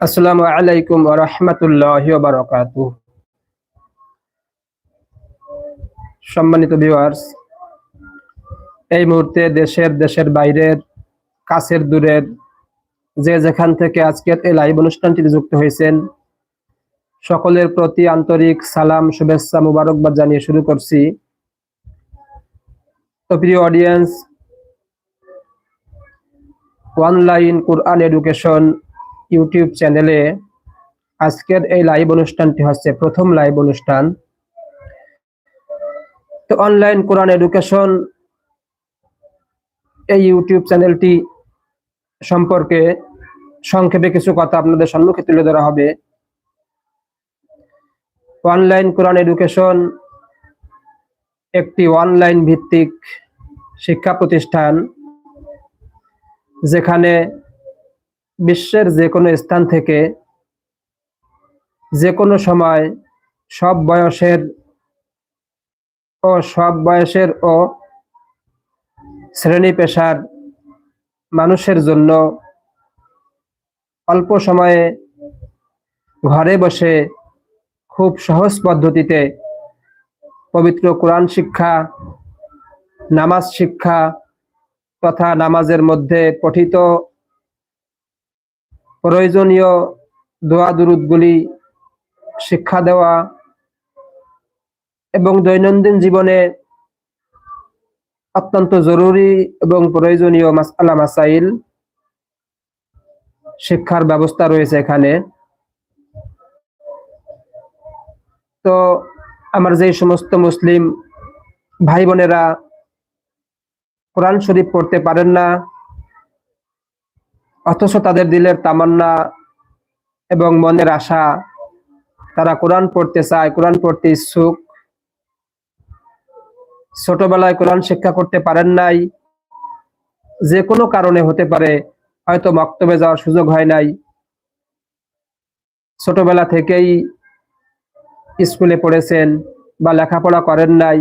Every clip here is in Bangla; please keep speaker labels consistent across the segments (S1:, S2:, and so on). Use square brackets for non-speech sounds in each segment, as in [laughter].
S1: আসসালামু আলাইকুম রহমতুল্লাহ বারকাত সম্মানিত ভিউয়ার্স এই মুহূর্তে দেশের দেশের বাইরের, কাছের দূরের যে যেখান থেকে আজকের এই লাইভ অনুষ্ঠানটি যুক্ত হয়েছেন, সকলের প্রতি আন্তরিক সালাম, শুভেচ্ছা, মুবারকবাদ জানিয়ে শুরু করছি। তো প্রিয় audience online Quran education YouTube চ্যানেলে আজকের এই লাইভ অনুষ্ঠানটি হচ্ছে প্রথম লাইভ অনুষ্ঠান। তো অনলাইন কোরআন এডুকেশন এই ইউটিউব চ্যানেলটি সম্পর্কে সংক্ষেপে কিছু কথা আপনাদের সম্মুখে তুলে ধরা হবে। অনলাইন কোরআন এডুকেশন একটি অনলাইন ভিত্তিক শিক্ষা প্রতিষ্ঠান, যেখানে বিশ্বের যে কোনো স্থান থেকে যে কোনো সময় সব বয়সের ও সব বয়সের ও শ্রেণি পেশার মানুষের জন্য অল্প সময়ে ঘরে বসে খুব সহজ পদ্ধতিতে পবিত্র কোরআন শিক্ষা, নামাজ শিক্ষা তথা নামাজের মধ্যে পঠিত প্রয়োজনীয় দোয়া দুরুদগুলি, শিক্ষা দেওয়া এবং দৈনন্দিন জীবনে অত্যন্ত জরুরি এবং প্রয়োজনীয় মাসালা মাসাইল শিক্ষার ব্যবস্থা রয়েছে এখানে। তো আমার যে সমস্ত মুসলিম ভাই বোনেরা কোরআন শরীফ পড়তে পারেন না অথচ তাদের দিলের তামান্না এবং মনের আশা, তারা কোরআন পড়তে চায়, কোরআন পড়তে ইচ্ছুক। ছোটবেলায় কোরআন শিক্ষা করতে পারেন নাই। যে কোনো কারণে হতে পারে, হয়তো মক্তবে যাওয়ার সুযোগ হয় নাই। ছোটবেলা থেকেই স্কুলে পড়েছেন বা লেখাপড়া করেন নাই।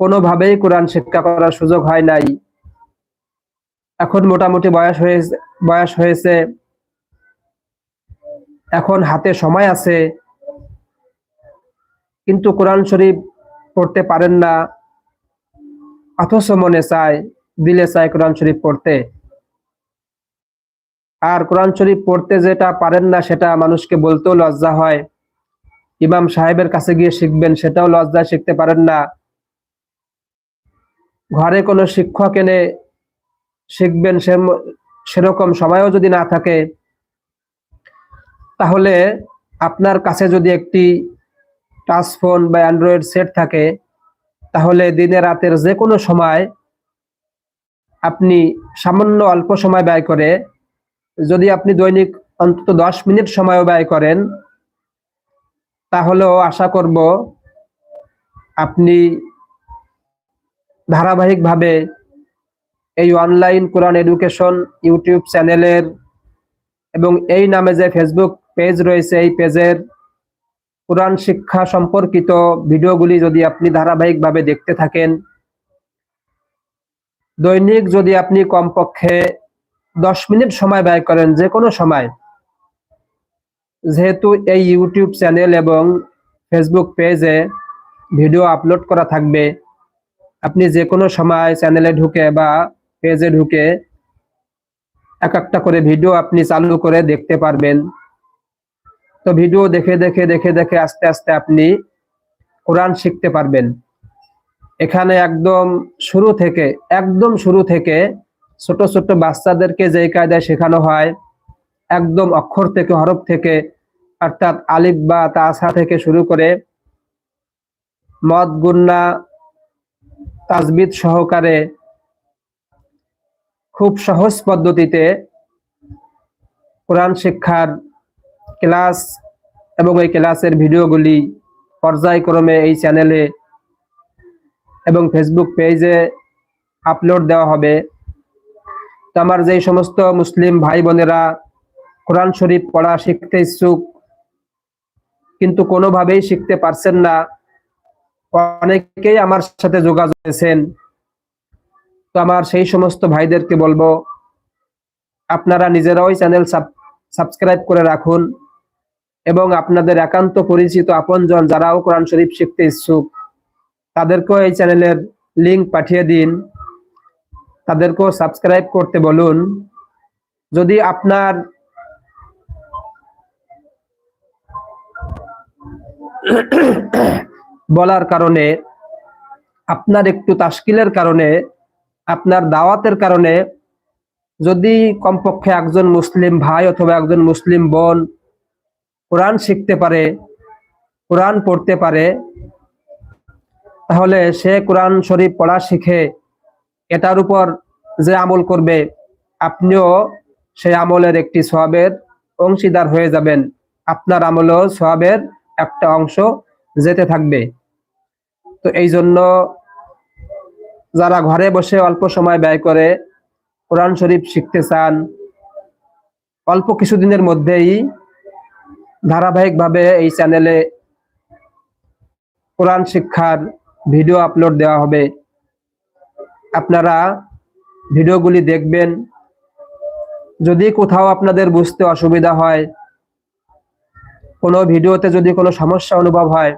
S1: কোনোভাবেই কোরআন শিক্ষা করার সুযোগ হয় নাই। এখন মোটামুটি বয়স হয়েছে বয়স হয়েছে, এখন হাতে সময় আছে, কিন্তু কোরআন শরীফ পড়তে পারেন না, অথচ মনে চায়, দিলে চায় কোরআন শরীফ পড়তে। আর কোরআন শরীফ পড়তে যেটা পারেন না, সেটা মানুষকে বলতেও লজ্জা হয়। ইমাম সাহেবের কাছে গিয়ে শিখবেন, সেটাও লজ্জায় শিখতে পারেন না। ঘরে কোনো শিক্ষক এনে শিখবেন সেরকম সময়ও যদি না থাকে, তাহলে আপনার কাছে যদি একটি টাচ ফোন বা অ্যান্ড্রয়েড সেট থাকে, তাহলে দিনে রাতের যে কোনো সময় আপনি সামান্য অল্প সময় ব্যয় করে, যদি আপনি দৈনিক অন্তত দশ মিনিট সময়ও ব্যয় করেন, তাহলেও আশা করব আপনি ধারাবাহিকভাবে এই অনলাইন কোরআন এডুকেশন ইউটিউব চ্যানেলের এবং এই নামে যে ফেসবুক পেজ রয়েছে, এই পেজের কোরআন শিক্ষা সম্পর্কিত ভিডিওগুলি যদি আপনি ধারাবাহিকভাবে দেখতে থাকেন, দৈনিক যদি আপনি কমপক্ষে দশ মিনিট সময় ব্যয় করেন যে কোনো সময়, যেহেতু এই ইউটিউব চ্যানেল এবং ফেসবুক পেজে ভিডিও আপলোড করা থাকবে, আপনি যে কোনো সময় চ্যানেলে ঢুকে বা পেজে ঢুকে এক একটা করে ভিডিও আপনি চালু করে দেখতে পারবেন। তো ভিডিও দেখে দেখে দেখে দেখে আস্তে আস্তে আপনি কোরআন শিখতে পারবেন। এখানে একদম শুরু থেকে, একদম শুরু থেকে ছোট ছোট বাচ্চাদেরকে যে কায়দায় শেখানো হয়, একদম অক্ষর থেকে, হরফ থেকে, অর্থাৎ আলিফ বা তাসা থেকে শুরু করে মদ, গুন্না, তাজবিদ সহকারে খুব সহজ পদ্ধতিতে কোরআন শিক্ষার ক্লাস এবং এই ক্লাসের ভিডিওগুলি পর্যায়ক্রমে এই চ্যানেলে এবং ফেসবুক পেজে আপলোড দেওয়া হবে। তো আমার যেই সমস্ত মুসলিম ভাই বোনেরা কোরআন শরীফ পড়া শিখতে ইচ্ছুক, কিন্তু কোনোভাবেই শিখতে পারছেন না, অনেকেই আমার সাথে যোগাযোগ করেছেন। তো আমার সেই সমস্ত ভাইদেরকে বলব, আপনারা নিজেরাই চ্যানেল সাবস্ক্রাইব করে রাখুন এবং আপনাদের একান্ত পরিচিত আপনজন যারাও কোরআন শরীফ শিখতে ইচ্ছুক, তাদেরকেও এই চ্যানেলের লিংক পাঠিয়ে দিন। তাদেরকেও সাবস্ক্রাইব করতে বলুন। যদি আপনার [coughs] বলার কারণে, আপনার একটু তাস্কিলের কারণে আপনার দাওয়াতের কারণে যদি কমপক্ষে একজন মুসলিম ভাই অথবা একজন মুসলিম বোন কোরআন শিখতে পারে, কোরআন পড়তে পারে, তাহলে সে কোরআন শরীফ পড়া শিখে এটার উপর যে আমল করবে, আপনিও সেই আমলের একটি সবের অংশীদার হয়ে যাবেন। আপনার আমলও সবের একটা অংশ যেতে থাকবে। তো এই জন্য যারা ঘরে বসে অল্প সময় ব্যয় করে কোরআন শরীফ শিখতে চান, অল্প কিছুদিনের মধ্যেই ধারাবাহিকভাবে এই চ্যানেলে কোরআন শিক্ষার ভিডিও আপলোড দেওয়া হবে। আপনারা ভিডিওগুলি দেখবেন। যদি কোথাও আপনাদের বুঝতে অসুবিধা হয়, কোনো ভিডিওতে যদি কোনো সমস্যা অনুভব হয়,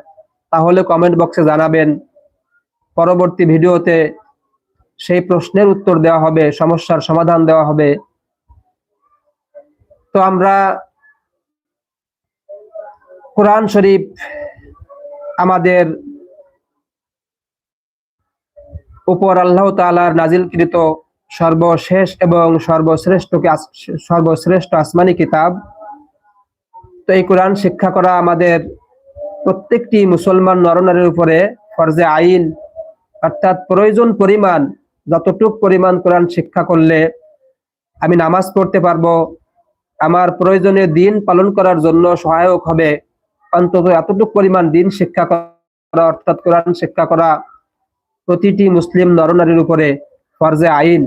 S1: তাহলে কমেন্ট বক্সে জানাবেন। পরবর্তী ভিডিওতে সেই প্রশ্নের উত্তর দেওয়া হবে, সমস্যার সমাধান দেওয়া হবে। তো আমরা কোরআন শরীফ আমাদের উপর আল্লাহ তালার নাজিলকৃত সর্বশেষ এবং সর্বশ্রেষ্ঠ সর্বশ্রেষ্ঠ আসমানি কিতাব। তো এই কোরআন শিক্ষা করা আমাদের প্রত্যেকটি মুসলমান নরনারীর উপরে ফরজে আইন অর্থাৎ প্রয়োজন পরিমাণ যতটুক পরিমাণ কোরআন শিক্ষা করলে আমি নামাজ পড়তে পারব, আমার প্রয়োজনীয় দিন পালন করার জন্য সহায়ক হবে। অন্তত এতটুক পরিমাণ দিন শিক্ষা করা, অর্থাৎ কোরআন শিক্ষা করা প্রতিটি মুসলিম নরনারীর উপরে ফরজে আইন।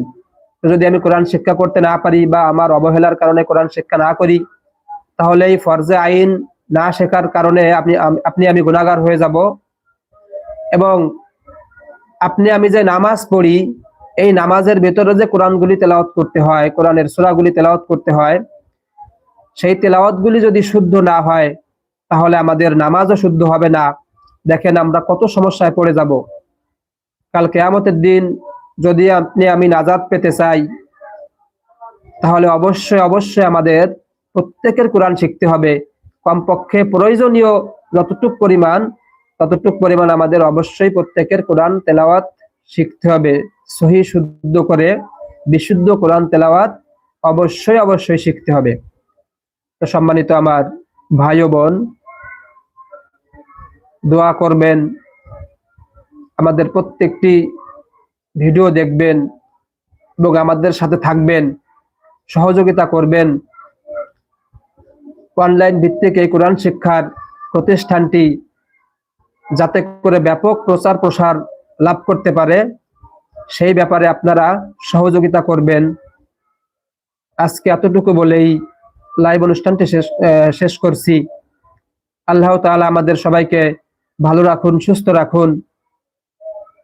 S1: যদি আমি কোরআন শিক্ষা করতে না পারি বা আমার অবহেলার কারণে কোরআন শিক্ষা না করি, তাহলে এই ফরজে আইন না শেখার কারণে আপনি আপনি আমি গুণাগার হয়ে যাব। এবং আপনি আমি যে নামাজ পড়ি এই নামাজের ভেতরে যে কোরআনগুলি তেলাওয়াত করতে হয়, কোরআনের সুরাগুলি তেলাওয়াত করতে হয়, সেই তেলাওয়াতগুলি যদি শুদ্ধ না হয়, তাহলে আমাদের নামাজও শুদ্ধ হবে না। দেখেন আমরা কত সমস্যায় পড়ে যাব। কাল কেয়ামতের দিন যদি আপনি আমি নাজাদ পেতে চাই, তাহলে অবশ্যই অবশ্যই আমাদের প্রত্যেকের কোরআন শিখতে হবে। কমপক্ষে প্রয়োজনীয় যতটুক পরিমাণ, ততটুক পরিমাণ আমাদের অবশ্যই প্রত্যেকের কোরআন তেলাওয়াত শিখতে হবে। সহি শুদ্ধ করে বিশুদ্ধ কোরআন তেলাওয়াত অবশ্যই অবশ্যই শিখতে হবে। তো সম্মানিত আমার ভাই বোন, দোয়া করবেন, আমাদের প্রত্যেকটি ভিডিও দেখবেন এবং আমাদের সাথে থাকবেন, সহযোগিতা করবেন। অনলাইন ভিত্তিক এই কোরআন শিক্ষার প্রতিষ্ঠানটি যাতে করে ব্যাপক প্রচার প্রসার লাভ করতে পারে। সেই ব্যাপারে আপনারা সহযোগিতা করবেন। আজকে এতটুকু বলেই লাইভ অনুষ্ঠানটি শেষ শেষ করছি। আল্লাহ তাআলা আমাদের সবাইকে ভালো রাখুন, সুস্থ রাখুন।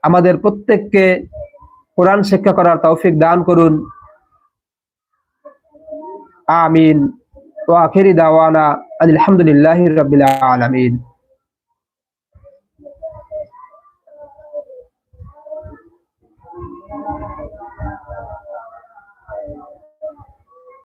S1: আমাদের প্রত্যেককে কোরআন শিক্ষা করার তৌফিক দান করুন। আমিন। ওয়া আখিরি দাওয়ানা আলহামদুলিল্লাহি রাব্বিল আলামিন।